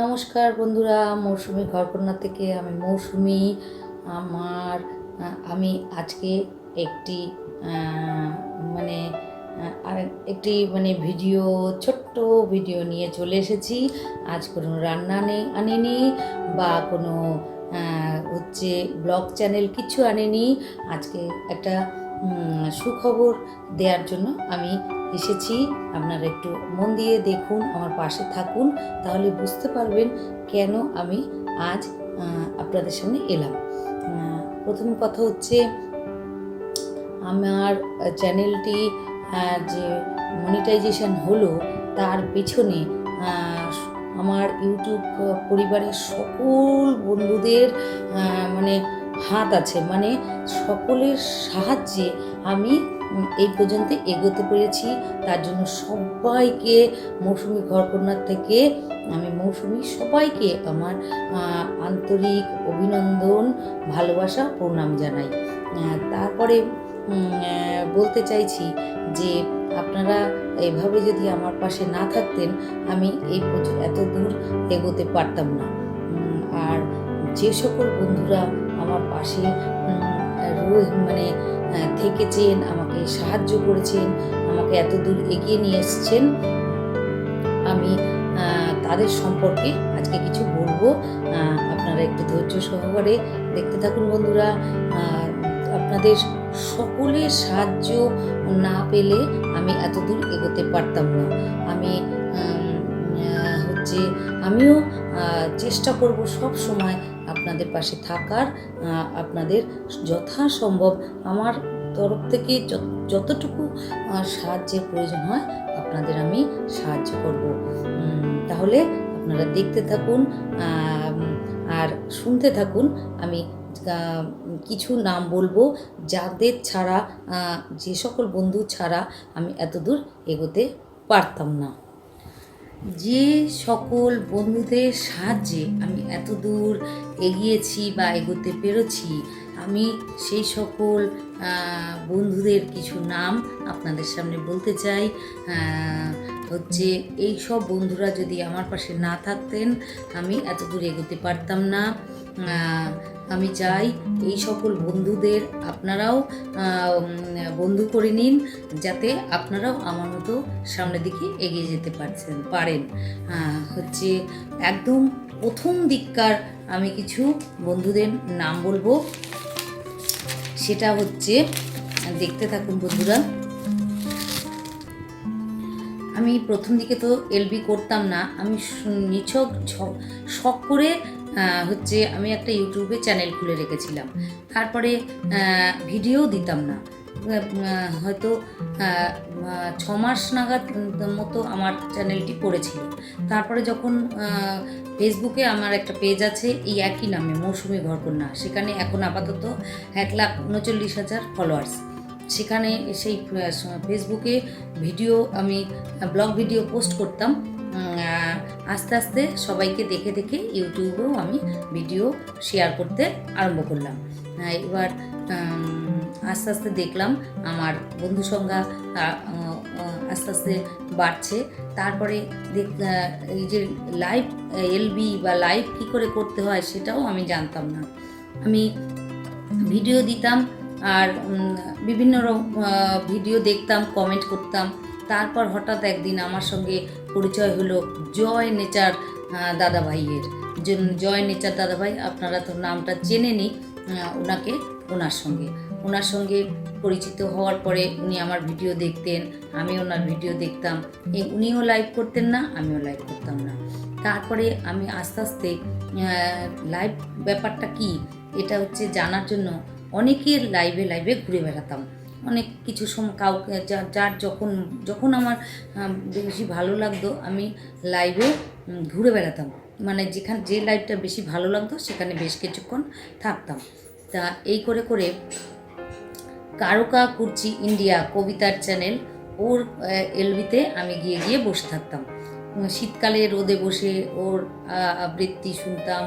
নমস্কার বন্ধুরা, মৌসুমি ঘরকন্যা থেকে আমি মৌসুমি। আমার আমি আজকে একটি মানে একটি মানে ভিডিও, ছোট্ট ভিডিও নিয়ে চলে এসেছি। আজ কোনো রান্না নেই আনিনি বা কোনো হচ্ছে ব্লগ চ্যানেল কিছু আনেনি। আজকে একটা সুখবর দেওয়ার জন্য আমি এসেছি। আপনারা একটু মন দিয়ে দেখুন, আমার পাশে থাকুন, তাহলে বুঝতে পারবেন কেন আমি আজ আপনাদের সামনে এলাম। প্রথম কথা হচ্ছে, আমার চ্যানেলটি যে মনিটাইজেশন হলো, তার পেছনে আমার ইউটিউব পরিবারের সকল বন্ধুদের মানে হাত আছে। মানে সকলের সাহায্যে আমি এই পর্যন্ত এগোতে পেরেছি। তার জন্য সবাইকে মৌসুমি ঘরকন্যার থেকে আমি মৌসুমি সবাইকে আমার আন্তরিক অভিনন্দন, ভালোবাসা, প্রণাম জানাই। তারপরে বলতে চাইছি যে আপনারা এভাবে যদি আমার পাশে না থাকতেন, আমি এই এত দূর এগোতে পারতাম না। আর যে সকল বন্ধুরা আমার পাশে রয়ে মানে থেকেছেন, আমাকে সাহায্য করেছেন, আমাকে এত দূর এগিয়ে নিয়ে এসছেন। আমি তাদের সম্পর্কে আজকে কিছু বলব। আপনারা একটু ধৈর্য সহকারে দেখতে থাকুন বন্ধুরা। আপনাদের সকলের সাহায্য না পেলে আমি এতদূর এগোতে পারতাম না। আমি হচ্ছে, আমিও চেষ্টা করব সব সময় আপনাদের পাশে থাকার আপনাদের যথাসম্ভব আমার তরফ থেকে যত- যতটুকু সাহায্যের প্রয়োজন হয়, আপনাদের আমি সাহায্য করব। তাহলে আপনারা দেখতে থাকুন আর শুনতে থাকুন, আমি কিছু নাম বলব যাদের ছাড়া যে সকল বন্ধু ছাড়া আমি এতদূর এগোতে পারতাম না। যে সকল বন্ধুদের সাহায্যে আমি এত দূর এগিয়েছি বা এগোতে পেরেছি, আমি সেই সকল বন্ধুদের কিছু নাম আপনাদের সামনে বলতে চাই। হচ্ছে এই সব বন্ধুরা যদি আমার পাশে না থাকতেন, আমি এত দূর এগোতে পারতাম না। আমি চাই এই সকল বন্ধুদের আপনারাও বন্ধু করে নিন, যাতে আপনারাও আমার মতো সামনের দিকে এগিয়ে যেতে পারছেন, পারেন। হচ্ছে একদম প্রথম দিককার আমি কিছু বন্ধুদের নাম বলব। সেটা হচ্ছে, দেখতে থাকুন বন্ধুরা। আমি প্রথম দিকে তো এলবি করতাম না, আমি নিছক শখ করে হচ্ছে আমি একটা ইউটিউবে চ্যানেল খুলে রেখেছিলাম। তারপরে ভিডিও দিতাম না। হয়তো ছ মাস নাগাদ মতো আমার চ্যানেলটি পড়েছিল। তারপরে যখন ফেসবুকে আমার একটা পেজ আছে, এই একই নামে, মৌসুমি ঘরকন্যা। সেখানে এখন আপাতত এক লাখ উনচল্লিশ হাজার ফলোয়ার্স সেখানে সেই ফেসবুকে ভিডিও আমি ব্লগ ভিডিও পোস্ট করতাম। আস্তে আস্তে সবাইকে দেখে দেখে ইউটিউবেও আমি ভিডিও শেয়ার করতে আরম্ভ করলাম। এবার আস্তে আস্তে দেখলাম আমার বন্ধু সংখ্যা আস্তে আস্তে বাড়ছে। তারপরে দেখ এই যে লাইভ এলবি বা লাইভ কী করে করতে হয় সেটাও আমি জানতাম না। আমি ভিডিও দিতাম আর বিভিন্ন রকম ভিডিও দেখতাম কমেন্ট করতাম। তারপর হঠাৎ একদিন আমার সঙ্গে পরিচয় হলো জয় নেচার দাদাভাইয়ের। জয় নেচার দাদাভাই, আপনারা তো নামটা চেনেনি ওনাকে, ওনার সঙ্গে। ওনার সঙ্গে পরিচিত হওয়ার পরে উনি আমার ভিডিও দেখতেন, আমি ওনার ভিডিও দেখতাম। উনিও লাইভ করতেন না, আমিও লাইভ করতাম না। তারপরে আমি আস্তে আস্তে লাইভ ব্যাপারটা কি, এটা হচ্ছে জানার জন্য অনেকের লাইভে লাইভে ঘুরে বেড়াতাম। অনেক কিছু সময় কাউকে যার যখন যখন আমার বেশি ভালো লাগতো, আমি লাইভে ঘুরে বেড়াতাম। মানে যেখানে যে লাইভটা বেশি ভালো লাগতো, সেখানে বেশ কিছুক্ষণ থাকতাম। তা এই করে করে কারুকা কুর্চি ইন্ডিয়া কবিতার চ্যানেল ওর এলবিতে আমি গিয়ে গিয়ে বসে থাকতাম। শীতকালে রোদে বসে ওর আবৃত্তি শুনতাম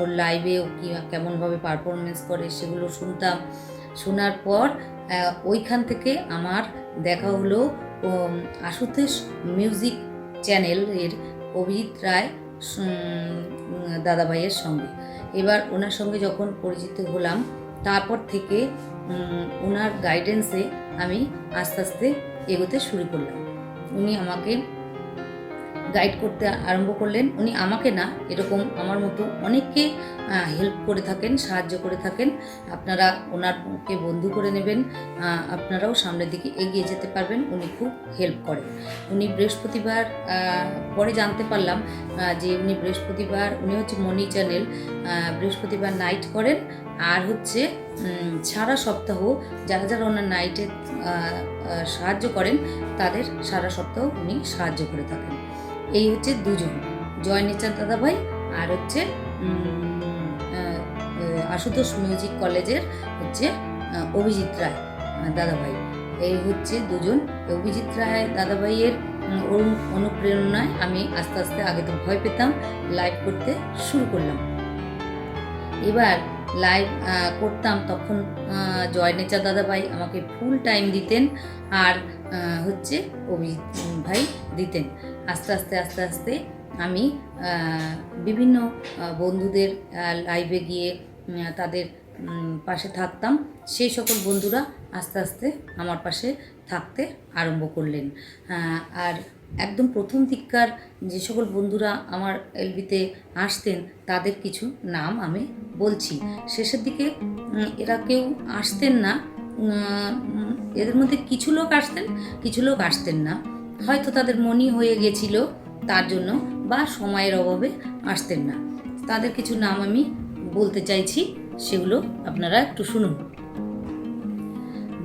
ওর লাইভে ও কী কেমনভাবে পারফরমেন্স করে সেগুলো শুনতাম। শোনার পর ওইখান থেকে আমার দেখা হলো আশুতোষ মিউজিক চ্যানেল এর অভিজিৎ রায় দাদাভাইয়ের সঙ্গে। এবার ওনার সঙ্গে যখন পরিচিত হলাম, তারপর থেকে ওনার গাইডেন্সে আমি আস্তে আস্তে এগোতে শুরু করলাম। উনি আমাকে গাইড করতে আরম্ভ করলেন, উনি আমাকে না এরকম আমার মতো অনেককে হেল্প করে থাকেন, সাহায্য করে থাকেন। আপনারা ওনারকে বন্ধু করে নেবেন আপনারাও সামনের দিকে এগিয়ে যেতে পারবেন, উনি খুব হেল্প করেন। উনি বৃহস্পতিবার পরে জানতে পারলাম যে উনি বৃহস্পতিবার, উনি হচ্ছে মনি চ্যানেল বৃহস্পতিবার নাইট করেন। আর হচ্ছে সারা সপ্তাহ যারা যারা ওনার নাইটে সাহায্য করেন, তাদের সারা সপ্তাহ উনি সাহায্য করে থাকেন। এই হচ্ছে দুজন। জয় নেচার দাদাভাই আর হচ্ছে আশুতোষ মিউজিক কলেজের হচ্ছে অভিজিৎ রায় দাদাভাই। এই হচ্ছে দুজন। অভিজিৎ রায় দাদাভাইয়ের অনুপ্রেরণায় আমি আস্তে আস্তে আগে তো ভয় পেতাম লাইভ করতে শুরু করলাম। এবার লাইভ করতাম তখন জয় নেচা দাদাভাই আমাকে ফুল টাইম দিতেন আর হচ্ছে অভিজিৎ ভাই দিতেন। আস্তে আস্তে আস্তে আস্তে আমি বিভিন্ন বন্ধুদের লাইভে গিয়ে তাদের পাশে থাকতাম। সেই সকল বন্ধুরা আস্তে আস্তে আমার পাশে থাকতে আরম্ভ করলেন। আর একদম প্রথম দিককার যে সকল বন্ধুরা আমার এলবিতে আসতেন, তাদের কিছু নাম আমি বলছি। শেষের দিকে এরা কেউ আসতেন না। এদের মধ্যে কিছু লোক আসতেন, কিছু লোক আসতেন না। হয়তো তাদের মনই হয়ে গেছিল তার জন্য বা সময়ের অভাবে আসতেন না। তাদের কিছু নাম আমি বলতে চাইছি সেগুলো আপনারা একটু শুনুন।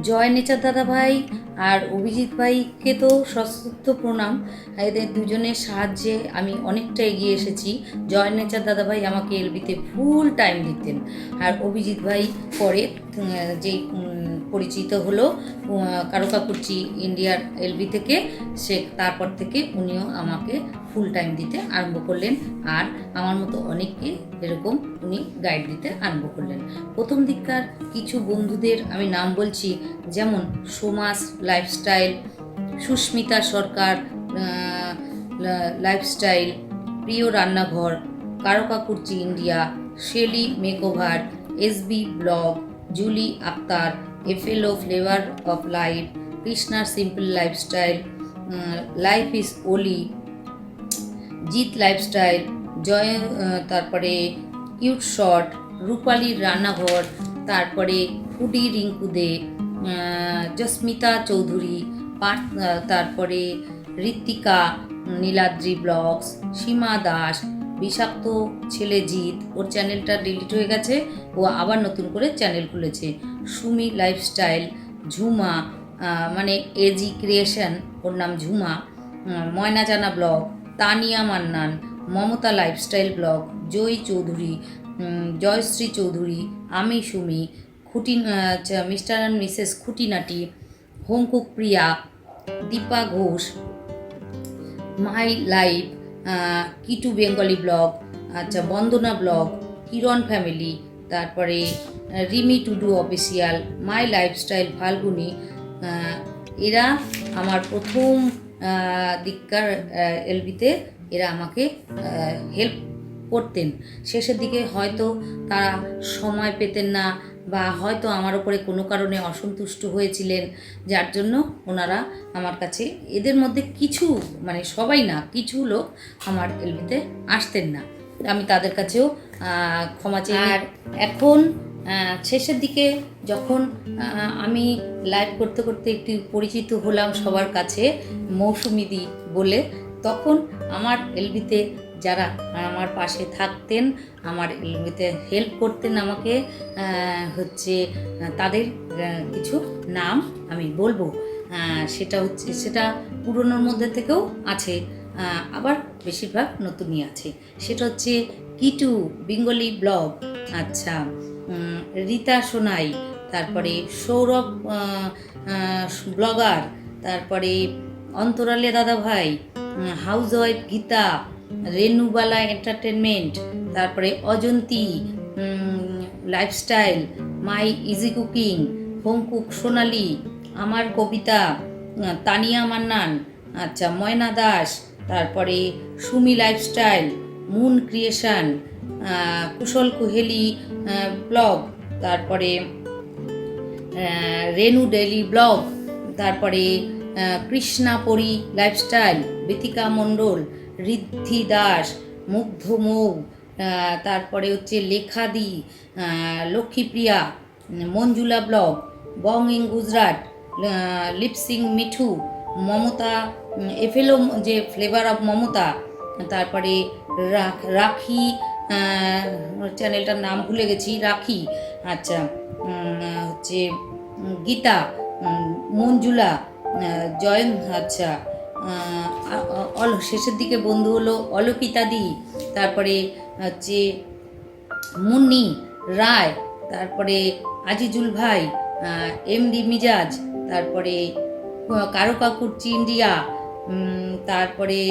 জয় নেচার দাদা ভাই আর অভিজিৎ ভাইকে তো সশ্রদ্ধ প্রণাম। এদের দুজনের সাহায্যে আমি অনেকটা এগিয়ে এসেছি। জয় নেচার দাদা ভাই আমাকে এলবিতে ফুল টাইম দিতেন। আর অভিজিৎ ভাই পরে উম, যে উম, পরিচিত হলো কারুকাকুচি ইন্ডিয়ার এলবি থেকে। সে তারপর থেকে উনিও আমাকে ফুল টাইম দিতে আরম্ভ করলেন। আর আমার মতো অনেককে এরকম উনি গাইড দিতে আরম্ভ করলেন। প্রথম দিককার কিছু বন্ধুদের আমি নাম বলছি, যেমন সোমাস লাইফস্টাইল সুস্মিতা সরকার লাইফস্টাইল প্রিয় রান্নাঘর কারকাকুর্চি India, Shelly makeover SB blog, Juli Akhtar FLO flavour of life কৃষ্ণার simple lifestyle life is ওলি জিৎ লাইফস্টাইল জয় তারপরে কিউট শট রূপালীর রান্নাঘর তারপরে ফুডি রিঙ্কু দে জস্মিতা চৌধুরী পার্থ তারপরে ঋত্বিকা নীলাদ্রি ব্লগস সীমা দাস বিষাক্ত ছেলে জিৎ ওর চ্যানেলটা ডিলিট হয়ে গেছে ও আবার নতুন করে চ্যানেল খুলেছে। সুমি লাইফস্টাইল ঝুমা মানে এজি ক্রিয়েশন ওর নাম Jhuma um, Moyna Jana blog Tania Mannan Mamata lifestyle blog Joy Chowdhury Joyshree Chowdhury আমি সুমি খুঁটি মিস্টার অ্যান্ড মিসেস খুঁটিনাটি home cook Priya Dipa Ghosh my life কিটু Bengali blog আচ্ছা বন্দনা ব্লগ, কিরণ ফ্যামিলি, তারপরে Rimi Tudu official, my lifestyle Falguni এরা আমার প্রথম দিককার এলবিতে এরা আমাকে হেল্প করতেন। শেষের দিকে হয়তো তারা সময় পেতেন না বা হয়তো আমার ওপরে কোনো কারণে অসন্তুষ্ট হয়েছিলেন যার জন্য ওনারা আমার কাছে এদের মধ্যে কিছু মানে সবাই না কিছু লোক আমার এলবিতে আসতেন না। আমি তাদের কাছেও ক্ষমা চাই আর এখন শেষের দিকে যখন আমি লাইভ করতে করতে একটু পরিচিত হলাম সবার কাছে মৌসুমিদি বলে তখন আমার এলবিতে যারা আমার পাশে থাকতেন, আমার এলবিতে হেল্প করতেন আমাকে হচ্ছে, তাদের কিছু নাম আমি বলব। সেটা হচ্ছে, সেটা পুরনোর মধ্যে থেকেও আছে আবার বেশিরভাগ নতুনই আছে। সেটা হচ্ছে কিটু বেঙ্গলি ব্লগ। আচ্ছা রীতা সোনাই, তারপরে সৌরভ ব্লগার, তারপরে অন্তরালে দাদা ভাই house wife Geeta Renubala entertainment, তারপরে Ajanti lifestyle, my easy cooking home cook Sonali, আমার কবিতা, তানিয়া মান্নান আচ্ছা ময়না দাস, তারপরে Sumi lifestyle, moon creation Kushal Kuheli blog, তারপরে রেনু ডেলি ব্লগ, তারপরে কৃষ্ণা পরি লাইফস্টাইল, বিথিকা মণ্ডল ঋদ্ধি দাস, মুগ্ধ মৌ তারপরে হচ্ছে লেখাদি Lakshmipriya, Manjula blog bong in Gujarat lip sync Mithu, Mamata এফেলো যে ফ্লেভার অফ মমতা, তারপরে রাখ- চ্যানেলটার নাম ভুলে গেছি, রাখি আচ্ছা হচ্ছে গীতা মঞ্জুলা জয়ন আচ্ছা অল, শেষের দিকে বন্ধু হলো অলকিতাদি তারপরে হচ্ছে মুন্নি রায়, তারপরে আজিজুল ভাই এম ডি মিজাজ, তারপরে কারও কাকুরচি ইন্ডিয়া তারপরে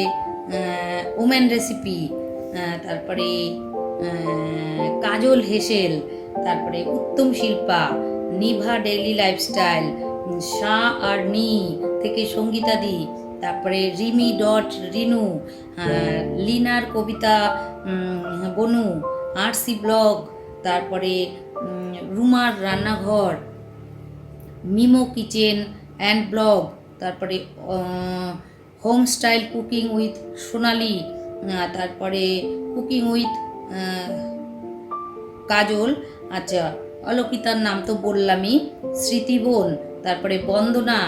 ওমেন রেসিপি তারপরে কাজল হেসেল, তারপরে উত্তম শিল্পা, নিভা ডেইলি লাইফস্টাইল, শাহ আর নি থেকে সঙ্গীতাদি তারপরে রিমি ডট রিনু লিনার কবিতা বনু আরসি ব্লগ তারপরে রুমার রান্নাঘর মিমো কিচেন অ্যান্ড ব্লগ তারপরে home style cooking with Sonali তারপরে কুকিং উইথ কাজল আচ্ছা অলকিতার নাম তো বললামই স্মৃতিবন তারপরে বন্দনা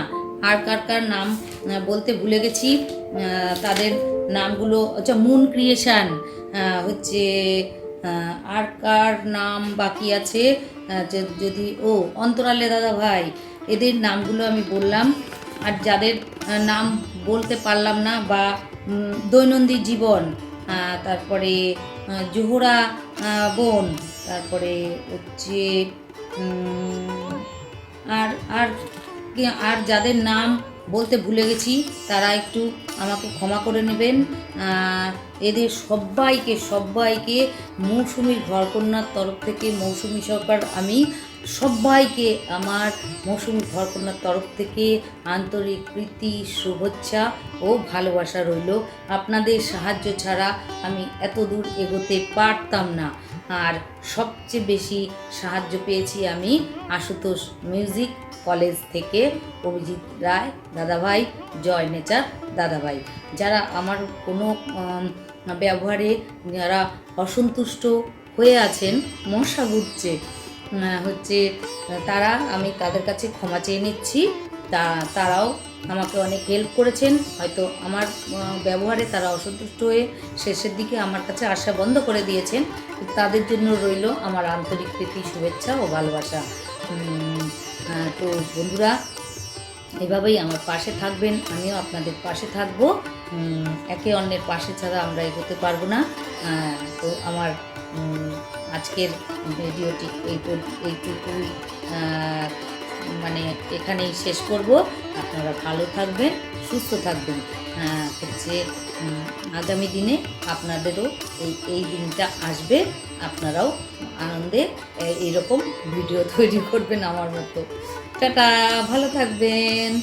আর কার কার নাম বলতে ভুলে গেছি তাদের নামগুলো আচ্ছা মুন ক্রিয়েশন হচ্ছে আর কার নাম বাকি আছে যদি, ও, অন্তরালে দাদা ভাই, এদের নামগুলো আমি বললাম, আর যাদের নাম বলতে পারলাম না বা দৈনন্দিন জীবন তারপরে জোহরা বোন, তারপরে হচ্ছে আর আর আর যাদের নাম বলতে ভুলে গেছি, তারা একটু আমাকে ক্ষমা করে নেবেন। এদের সবাইকে সবাইকে মৌসুমীর ঘরকন্যার তরফ থেকে, মৌসুমী সরকার, আমি সবাইকে আমার মৌসুমী ঘরকন্যার তরফ থেকে আন্তরিক প্রীতি, শুভেচ্ছা ও ভালোবাসা রইল। আপনাদের সাহায্য ছাড়া আমি এত দূর এগোতে পারতাম না। আর সবচেয়ে বেশি সাহায্য পেয়েছি আমি আশুতোষ মিউজিক কলেজ থেকে অভিজিৎ রায়, দাদাভাই, জয় নেচার দাদাভাই। যারা আমার কোনো ব্যবহারে যারা অসন্তুষ্ট হয়ে আছেন, মশা ঘুরছে হচ্ছে তারা আমি তাদের কাছে ক্ষমা চেয়ে নিচ্ছি। তা তারাও আমাকে অনেক হেল্প করেছেন। হয়তো আমার ব্যবহারে তারা অসন্তুষ্ট হয়ে শেষের দিকে আমার কাছে আসা বন্ধ করে দিয়েছেন। তাদের জন্য রইল আমার আন্তরিক প্রীতি শুভেচ্ছা ও ভালোবাসা। তো বন্ধুরা এভাবেই আমার পাশে থাকবেন। আমিও আপনাদের পাশে থাকব। একে অন্যের পাশে ছাড়া আমরা এগোতে পারব না। তো আমার আজকের ভিডিওটি এই আহ, মানে এখানেই শেষ করব। আপনারা ভালো থাকবেন সুস্থ থাকবেন। আহ, হচ্ছে আগামী দিনে আপনাদেরও এই এই দিনটা আসবে। আপনারাও আনন্দে এরকম ভিডিও তৈরি করবেন আমার মতো। টাটা ভালো থাকবেন।